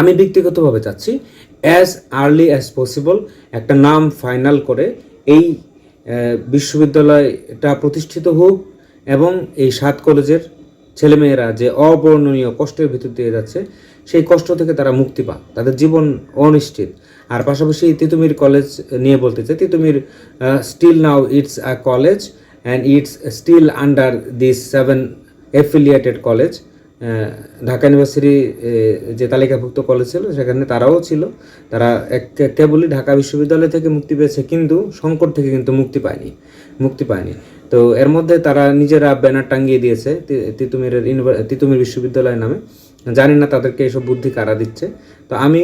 আমি ব্যক্তিগতভাবে চাচ্ছি অ্যাজ আর্লি অ্যাজ পসিবল একটা নাম ফাইনাল করে এই বিশ্ববিদ্যালয়টা প্রতিষ্ঠিত হোক এবং এই সাত কলেজের ছেলেমেয়েরা যে অবর্ণনীয় কষ্টের ভিতর দিয়ে যাচ্ছে, সেই কষ্ট থেকে তারা মুক্তি পাক, তাদের জীবন অনিশ্চিত। আর পাশাপাশি তিতুমির কলেজ নিয়ে বলতে চাই, Titumir still now it's a college and it's still under this seven affiliated college Dhaka university যে তালিকাভুক্ত কলেজ ছিল, সেখানে তারাও ছিল। তারা এক কেবলই ঢাকা বিশ্ববিদ্যালয় থেকে মুক্তি পেয়েছে, কিন্তু সংকট থেকে কিন্তু মুক্তি পায়নি মুক্তি পায়নি। তো এর মধ্যে তারা নিজেরা ব্যানার টাঙ্গিয়ে দিয়েছে তিতুমিরের তিতুমির বিশ্ববিদ্যালয় নামে। জানি না তাদেরকে এসব বুদ্ধি কারা দিচ্ছে। তো আমি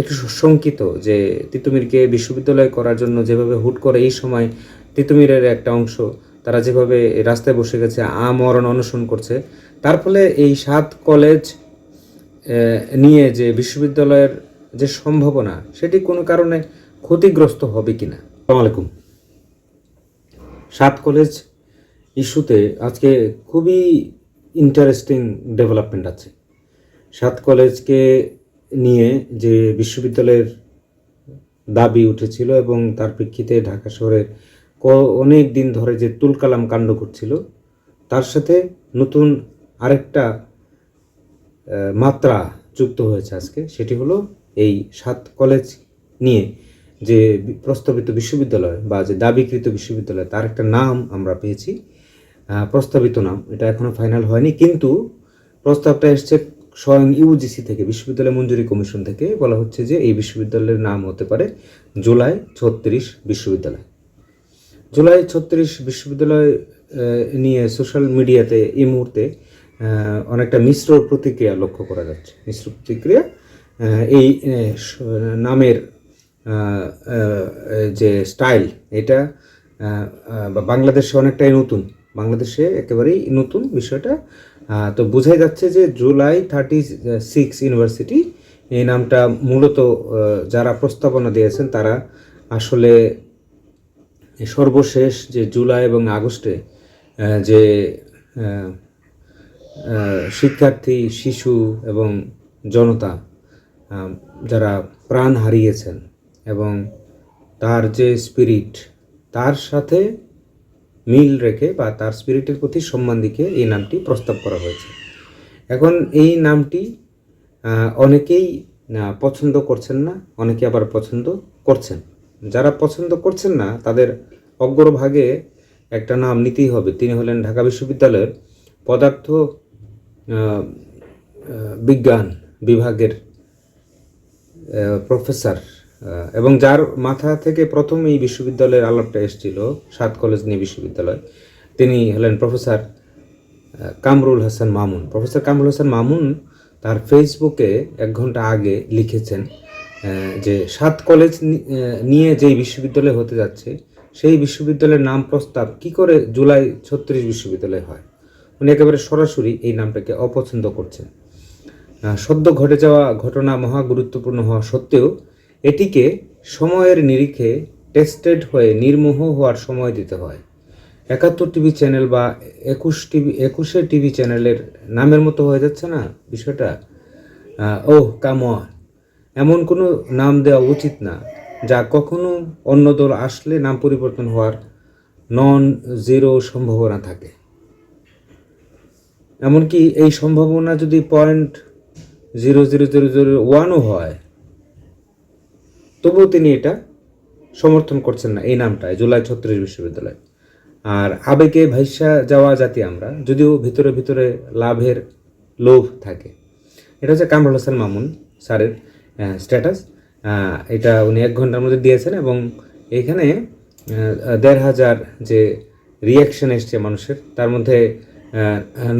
একটু শঙ্কিত যে তিতুমিরকে বিশ্ববিদ্যালয় করার জন্য যেভাবে হুট করে এই সময় তিতুমিরের একটা অংশ তারা যেভাবে রাস্তায় বসে গেছে, আমরণ অনশন করছে, তার ফলে এই সাত কলেজ নিয়ে যে বিশ্ববিদ্যালয়ের যে সম্ভাবনা, সেটি কোনো কারণে ক্ষতিগ্রস্ত হবে কিনা? আসসালামু আলাইকুম। সাত কলেজ ইস্যুতে আজকে খুবই ইন্টারেস্টিং ডেভেলপমেন্ট আছে। সাত কলেজকে নিয়ে যে বিশ্ববিদ্যালয়ের দাবি উঠেছিল এবং তার প্রেক্ষিতে ঢাকা শহরে ক- অনেক দিন ধরে যে তুলকালাম কাণ্ড ঘটছিল, তার সাথে নতুন আরেকটা মাত্রা যুক্ত হয়েছে আজকে, সেটি হলো এই সাত কলেজ নিয়ে যে প্রস্তাবিত বিশ্ববিদ্যালয় বা যে দাবিকৃত বিশ্ববিদ্যালয়, তার একটা নাম আমরা পেয়েছি প্রস্তাবিত নাম, এটা এখনও ফাইনাল হয়নি, কিন্তু প্রস্তাবটা এসছে স্বয়ং ইউজিসি থেকে, বিশ্ববিদ্যালয় মঞ্জুরি কমিশন থেকে, বলা হচ্ছে যে এই বিশ্ববিদ্যালয়ের নাম হতে পারে জুলাই ছত্রিশ বিশ্ববিদ্যালয়। জুলাই ছত্রিশ বিশ্ববিদ্যালয় নিয়ে সোশ্যাল মিডিয়াতে এই মুহূর্তে অনেকটা মিশ্র প্রতিক্রিয়া লক্ষ্য করা যাচ্ছে। মিশ্র প্রতিক্রিয়া এই নামের যে স্টাইল, এটা বাংলাদেশে অনেকটাই নতুন। বাংলাদেশে একেবারেই নতুন বিষয়টা। তো বোঝাই যাচ্ছে যে জুলাই থার্টি সিক্স ইউনিভার্সিটি, এই নামটা মূলত যারা প্রস্তাবনা দিয়েছেন, তারা আসলে সর্বশেষ যে জুলাই এবং আগস্টে যে শিক্ষার্থী, শিশু এবং জনতা যারা প্রাণ হারিয়েছেন এবং তার যে স্পিরিট, তার সাথে মিল রেখে বা তার স্পিরিটের প্রতি সম্মান দিকে এই নামটি প্রস্তাব করা হয়েছে। এখন এই নামটি অনেকেই পছন্দ করছেন না, অনেকে আবার পছন্দ করছেন। যারা পছন্দ করছেন না, তাদের অগ্রভাগে একটা নাম নিতেই হবে। তিনি হলেন ঢাকা বিশ্ববিদ্যালয়ের পদার্থ বিজ্ঞান বিভাগের প্রফেসর এবং যার মাথা থেকে প্রথম এই বিশ্ববিদ্যালয়ের আলাপটা এসেছিল, সাত কলেজ নিয়ে বিশ্ববিদ্যালয়। তিনি হলেন প্রফেসর কামরুল হাসান মামুন। প্রফেসর কামরুল হাসান মামুন তার ফেসবুকে এক ঘণ্টা আগে লিখেছেন যে সাত কলেজ নিয়ে যেই বিশ্ববিদ্যালয় হতে যাচ্ছে, সেই বিশ্ববিদ্যালয়ের নাম প্রস্তাব কি করে জুলাই ছত্রিশ বিশ্ববিদ্যালয় হয়? উনি একেবারে সরাসরি এই নামটাকে অপছন্দ করছেন। সদ্য ঘটে যাওয়া ঘটনা মহা গুরুত্বপূর্ণ হওয়া সত্ত্বেও, এটিকে সময়ের নিরিখে টেস্টেড হয়ে নির্মোহ হওয়ার সময় দিতে হয়। একাত্তর টিভি চ্যানেল বা একুশ টিভি, একুশে টিভি চ্যানেলের নামের মতো হয়ে যাচ্ছে না বিষয়টা? ও কামন এমন কোনো নাম দেওয়া উচিত না, যা কখনো অন্য দল আসলে নাম পরিবর্তন হওয়ার নন জিরো সম্ভাবনা থাকে। এমনকি এই সম্ভাবনা যদি point zero zero zero zero ওয়ানও হয়, তবুও তিনি এটা সমর্থন করছেন না এই নামটায়, জুলাই ছত্রিশ বিশ্ববিদ্যালয়। আর আবেগে ভাইসা যাওয়া জাতি আমরা, যদিও ভিতরে ভিতরে লাভের লোভ থাকে। এটা হচ্ছে কামরুল হাসান মামুন স্যারের স্ট্যাটাস এটা উনি এক ঘণ্টার মধ্যে দিয়েছেন এবং এখানে দেড় হাজার যে রিয়াকশন এসছে মানুষের, তার মধ্যে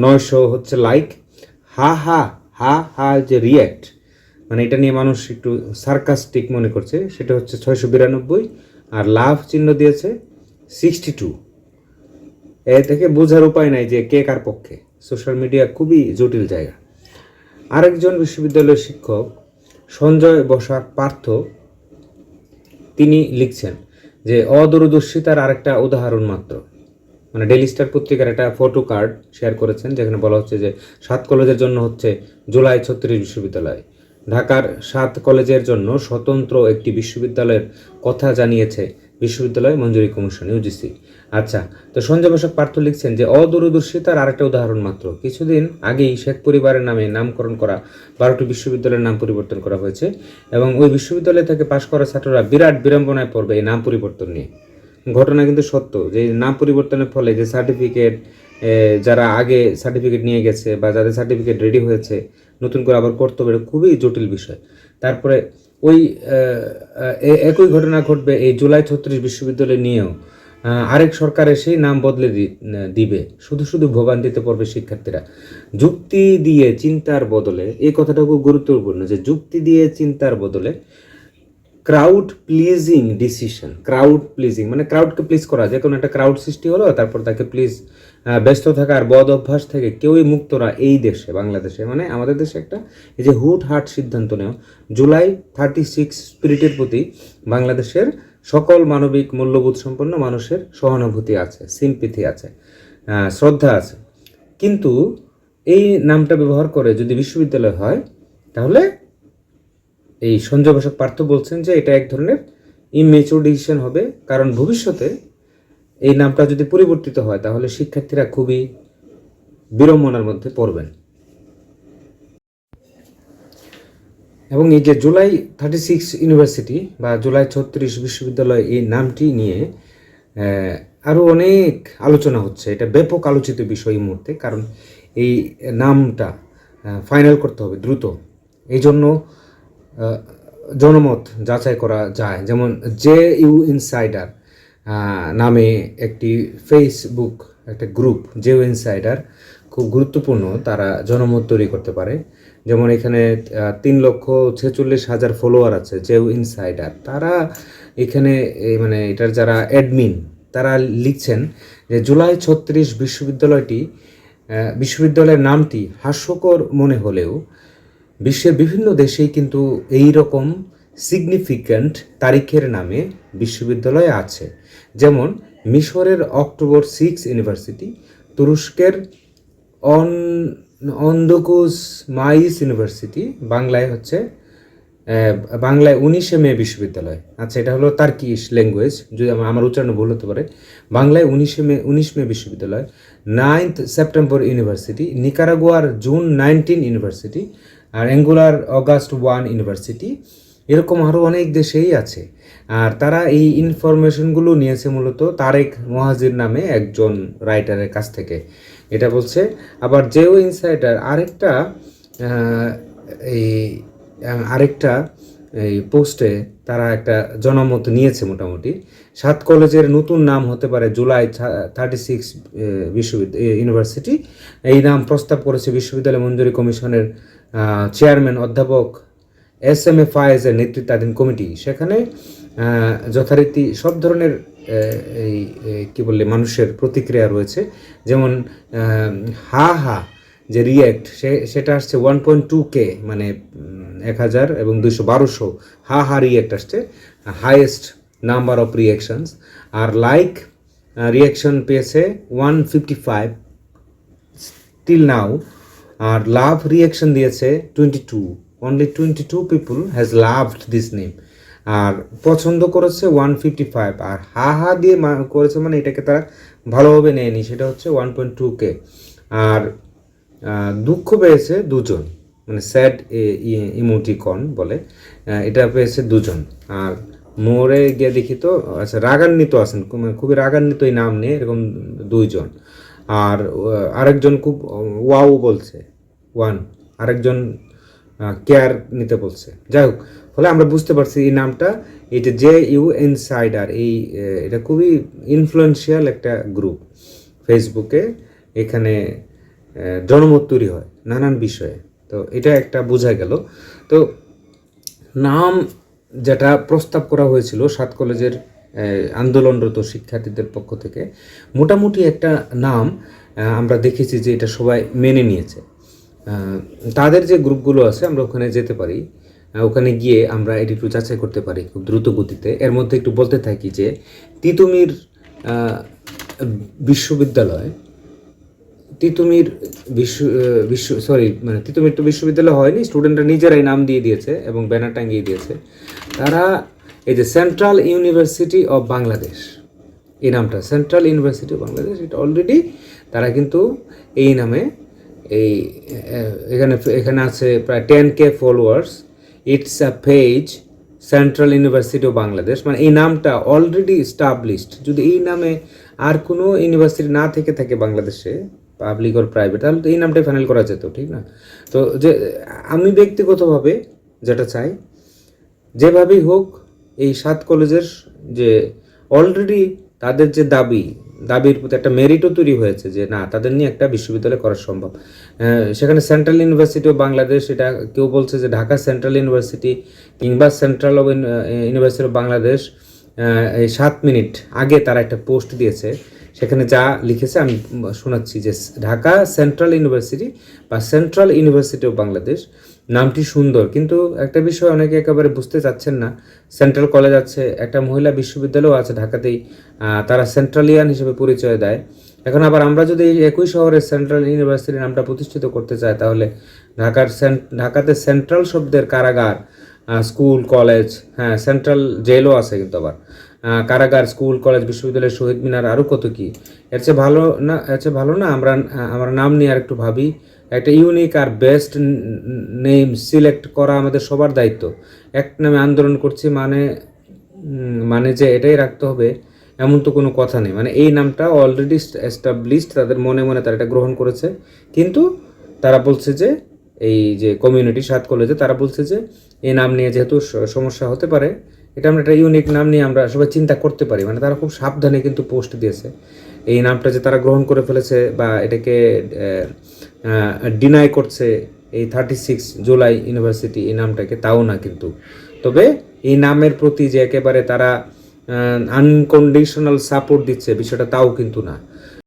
নয়শো হচ্ছে লাইক হা হা হা হা যে রিয়্যাক্ট মানে এটা নিয়ে মানুষ একটু সার্কাস্টিক মনে করছে, সেটা হচ্ছে ছয়শো বিরানব্বই, আর লাভ চিহ্ন দিয়েছে সিক্সটি টু এ থেকে বোঝার উপায় নাই যে কে কার পক্ষে সোশ্যাল মিডিয়া খুবই জটিল জায়গা। আরেকজন বিশ্ববিদ্যালয়ের শিক্ষক সঞ্জয় বসাক পার্থ তিনি লিখছেন যে অদূরদর্শিতার আরেকটা উদাহরণ মাত্র। মানে ডেলি স্টার পত্রিকার একটা ফটো কার্ড শেয়ার করেছেন, যেখানে বলা হচ্ছে যে, সাত কলেজের জন্য হচ্ছে জুলাই ছত্রিশ বিশ্ববিদ্যালয়। ঢাকার সাত কলেজের জন্য স্বতন্ত্র একটি বিশ্ববিদ্যালয়ের কথা জানিয়েছে বিশ্ববিদ্যালয় মঞ্জুরি কমিশন ইউজিসি আচ্ছা তো সঞ্জয় বসাক পার্থ লিখছেন যে, অদূরদর্শিতার আরেকটা উদাহরণ মাত্র। কিছুদিন আগেই শেখ পরিবারের নামে নামকরণ করা বারোটি বিশ্ববিদ্যালয়ের নাম পরিবর্তন করা হয়েছে এবং ওই বিশ্ববিদ্যালয় থেকে পাশ করা ছাত্ররা বিরাট বিড়ম্বনায় পড়বে এই নাম পরিবর্তন নিয়ে। ঘটনা কিন্তু সত্য, যে নাম পরিবর্তনের ফলে যে সার্টিফিকেট যারা আগে সার্টিফিকেট নিয়ে গেছে বা যাদের সার্টিফিকেট রেডি হয়েছে, নতুন করে আবার করতে হবে খুবই জটিল বিষয়। তারপরে ওই একই ঘটনা ঘটবে এই জুলাই ছত্রিশ বিশ্ববিদ্যালয় নিয়েও। আরেক সরকার এসেই নাম বদলে দিবে। শুধু শুধু ভোগান্তিতে পড়বে শিক্ষার্থীরা। যুক্তি দিয়ে চিন্তার বদলে, এই কথাটা খুব গুরুত্বপূর্ণ যে যুক্তি দিয়ে চিন্তার বদলে crowd pleasing decision crowd pleasing মানে ক্রাউডকে প্লিজ করা, যে কোনো একটা ক্রাউড সৃষ্টি হলো, তারপর তাকে প্লিজ ব্যস্ত থাকার বদ অভ্যাস থেকে কেউই মুক্তরা এই দেশে, বাংলাদেশে। মানে আমাদের দেশে একটা এই যে হুট হাট সিদ্ধান্ত নেওয়া, জুলাই থার্টি সিক্স স্পিরিটের প্রতি বাংলাদেশের সকল মানবিক মূল্যবোধ সম্পন্ন মানুষের সহানুভূতি আছে সিম্পিথি আছে শ্রদ্ধা আছে। কিন্তু এই নামটা ব্যবহার করে যদি বিশ্ববিদ্যালয় হয়, তাহলে এই সঞ্জয় বসাক পার্থ বলছেন যে এটা এক ধরনের ইমেচুর ডিসিশন হবে, কারণ ভবিষ্যতে এই নামটা যদি পরিবর্তিত হয়, তাহলে শিক্ষার্থীরা খুবই বিড়ম্বনার মধ্যে পড়বেন। এবং এই যে জুলাই থার্টি সিক্স ইউনিভার্সিটি বা জুলাই ছত্রিশ বিশ্ববিদ্যালয় এই নামটি নিয়ে আরও অনেক আলোচনা হচ্ছে। এটা ব্যাপক আলোচিত বিষয় এই মুহূর্তে, কারণ এই নামটা ফাইনাল করতে হবে দ্রুত। এই জন্য জনমত যাচাই করা যায়। যেমন জে ইউ ইনসাইডার নামে একটি ফেসবুক একটা গ্রুপ জে ইউ ইনসাইডার, খুব গুরুত্বপূর্ণ, তারা জনমত তৈরি করতে পারে। যেমন এখানে তিন লক্ষ ছেচল্লিশ হাজার ফলোয়ার আছে জেউ ইনসাইডার তারা এখানে মানে এটার যারা অ্যাডমিন তারা লিখছেন যে জুলাই ছত্রিশ বিশ্ববিদ্যালয়টি বিশ্ববিদ্যালয়ের নামটি হাস্যকর মনে হলেও বিশ্বের বিভিন্ন দেশেই কিন্তু এই রকম সিগনিফিক্যান্ট তারিখের নামে বিশ্ববিদ্যালয় আছে। যেমন মিশরের অক্টোবর সিক্স ইউনিভার্সিটি তুরস্কের অন অন্দকুস মাইস ইউনিভার্সিটি, বাংলায় হচ্ছে বাংলায় উনিশে মে বিশ্ববিদ্যালয়। আচ্ছা এটা হলো তার্কিশ ল্যাঙ্গুয়েজ যদি আমার উচ্চারণ ভুল হতে পারে। বাংলায় উনিশে মে উনিশ মে বিশ্ববিদ্যালয়। নাইন্থ সেপ্টেম্বর ইউনিভার্সিটি নিকারাগুয়ার জুন নাইনটিন ইউনিভার্সিটি আর অ্যাঙ্গুলার অগাস্ট ওয়ান ইউনিভার্সিটি এরকম আরও অনেক দেশেই আছে। আর তারা এই ইনফরমেশনগুলো নিয়েছে মূলত তারেক মহাজির নামে একজন রাইটারের কাছ থেকে। এটা বলছে। আবার জেও ইনসাইডার আরেকটা এই আরেকটা, এই পোস্টে তারা একটা জনমত নিয়েছে মোটামুটি। সাত কলেজের নতুন নাম হতে পারে জুলাই থার্টি সিক্স বিশ্ববিদ্যালয় ইউনিভার্সিটি। এই নাম প্রস্তাব করেছে বিশ্ববিদ্যালয় মঞ্জুরি কমিশনের চেয়ারম্যান অধ্যাপক এস এম এ ফায়েজের নেতৃত্বাধীন কমিটি। সেখানে যথারীতি সব ধরনের এই কী বললে, মানুষের প্রতিক্রিয়া রয়েছে। যেমন হা হা যে রিয়েক্ট সে, সেটা আসছে ওয়ান পয়েন্ট টু কে মানে এক হাজার এবং দুইশো বারোশো হা হা রিয়েক্ট আসছে হাইয়েস্ট নাম্বার অফ রিয়েকশনস আর লাইক রিয়েকশন পেয়েছে one fifty five till now আর লাভ রিয়াকশন দিয়েছে twenty two only twenty two people has loved this name আর পছন্দ করেছে ওয়ান ফিফটি ফাইভ আর হা হা দিয়ে করেছে মানে এটাকে তারা ভালোভাবে নেয়নি, সেটা হচ্ছে ওয়ান পয়েন্ট টু কে আর দুঃখ পেয়েছে দুজন মানে স্যাড ইমোটিকন বলে এটা পেয়েছে দুজন। আর মোড়ে গিয়ে দেখি তো আচ্ছা রাগান্বিত আছেন খুব- খুবই রাগান্বিত এই নাম নিয়ে, এরকম দুইজন। আর আরেকজন খুব ওয়াও বলছে ওয়ান আরেকজন কেয়ার নিতে বলছে। যাই হোক ফলে আমরা বুঝতে পারছি এই নামটা। এটা জে ইউ ইনসাইডার, এই এটা খুবই ইনফ্লুয়েন্সিয়াল একটা গ্রুপ ফেসবুকে এখানে জনমত তৈরি হয় নানান বিষয়ে। তো এটা একটা বোঝা গেল। তো নাম যেটা প্রস্তাব করা হয়েছিল সাত কলেজের আন্দোলনরত শিক্ষার্থীদের পক্ষ থেকে, মোটামুটি একটা নাম আমরা দেখেছি যে এটা সবাই মেনে নিয়েছে। তাদের যে গ্রুপগুলো আছে, আমরা ওখানে যেতে পারি। ওখানে গিয়ে আমরা এটি একটু যাচাই করতে পারি খুব দ্রুত গতিতে। এর মধ্যে একটু বলতে থাকি যে, তিতুমির বিশ্ববিদ্যালয়, তিতুমির বিশ্ব বিশ্ব সরি মানে তিতুমির তো বিশ্ববিদ্যালয় হয়নি, স্টুডেন্টরা নিজেরাই নাম দিয়ে দিয়েছে এবং ব্যানার টাঙিয়ে দিয়েছে। তারা, এই যে সেন্ট্রাল ইউনিভার্সিটি অফ বাংলাদেশ এই নামটা সেন্ট্রাল ইউনিভার্সিটি অফ বাংলাদেশ এটা অলরেডি তারা কিন্তু এই নামে এই এখানে এখানে আছে প্রায় ten K followers it's a page central university of Bangladesh মানে এই নামটা অলরেডি স্টাবলিশড যদি এই নামে আর কোনো ইউনিভার্সিটি না থেকে থাকে বাংলাদেশে পাবলিক ওর প্রাইভেট তাহলে তো এই নামটাই ফাইনাল করা যেত, ঠিক না? তো যে, আমি ব্যক্তিগতভাবে যেটা চাই, যেভাবেই হোক, এই সাত কলেজের যে অলরেডি তাদের যে দাবি দাবির প্রতি একটা মেরিটও তৈরি হয়েছে যে, না, তাদের নিয়ে একটা বিশ্ববিদ্যালয় করা সম্ভব। সেখানে সেন্ট্রাল ইউনিভার্সিটি অফ বাংলাদেশ এটা কেউ বলছে যে ঢাকা সেন্ট্রাল ইউনিভার্সিটি কিংবা central of university of Bangladesh এই সাত মিনিট আগে তারা একটা পোস্ট দিয়েছে। সেখানে যা লিখেছে আমি শোনাচ্ছি যে, ঢাকা সেন্ট্রাল ইউনিভার্সিটি বা সেন্ট্রাল ইউনিভার্সিটি অফ বাংলাদেশ নামটি সুন্দর, কিন্তু একটা বিষয় অনেকে একেবারে বুঝতে চাচ্ছেন না। সেন্ট্রাল কলেজ আছে, একটা মহিলা বিশ্ববিদ্যালয়ও আছে ঢাকাতেই তারা সেন্ট্রালিয়ান হিসেবে পরিচয় দেয়। এখন আবার আমরা যদি একই শহরে সেন্ট্রাল ইউনিভার্সিটির নামটা প্রতিষ্ঠিত করতে চাই, তাহলে ঢাকার ঢাকাতে সেন্ট্রাল শব্দের কারাগার স্কুল, কলেজ হ্যাঁ সেন্ট্রাল জেলও আছে কিন্তু আবার। কারাগার, স্কুল, কলেজ, বিশ্ববিদ্যালয়, শহীদ মিনার আরও কত কি? এর চেয়ে ভালো না এর চেয়ে ভালো না, আমরা আমরা নাম নিয়ে আর একটু ভাবি। একটা ইউনিক আর বেস্ট নেম সিলেক্ট করা আমাদের সবার দায়িত্ব। এক নামে আন্দোলন করছি মানে মানে যে এটাই রাখতে হবে, এমন তো কোনো কথা নেই। মানে এই নামটা অলরেডি এস্টাবলিশড তাদের মনে মনে তারা এটা গ্রহণ করেছে। কিন্তু তারা বলছে যে, এই যে কমিউনিটি সাত কলেজে তারা বলছে যে, এই নাম নিয়ে যেহেতু সমস্যা হতে পারে, এটা আমরা একটা ইউনিক নাম নিয়ে আমরা সবাই চিন্তা করতে পারি। মানে তারা খুব সাবধানে কিন্তু পোস্ট দিয়েছে। এই নামটা যে তারা গ্রহণ করে ফেলেছে বা এটাকে ডিনাই করছে এই থার্টি সিক্স জুলাই ইউনিভার্সিটি এই নামটাকে, তাও না কিন্তু। তবে এই নামের প্রতি যে একেবারে তারা আনকন্ডিশনাল সাপোর্ট দিচ্ছে, বিষয়টা তাও কিন্তু না।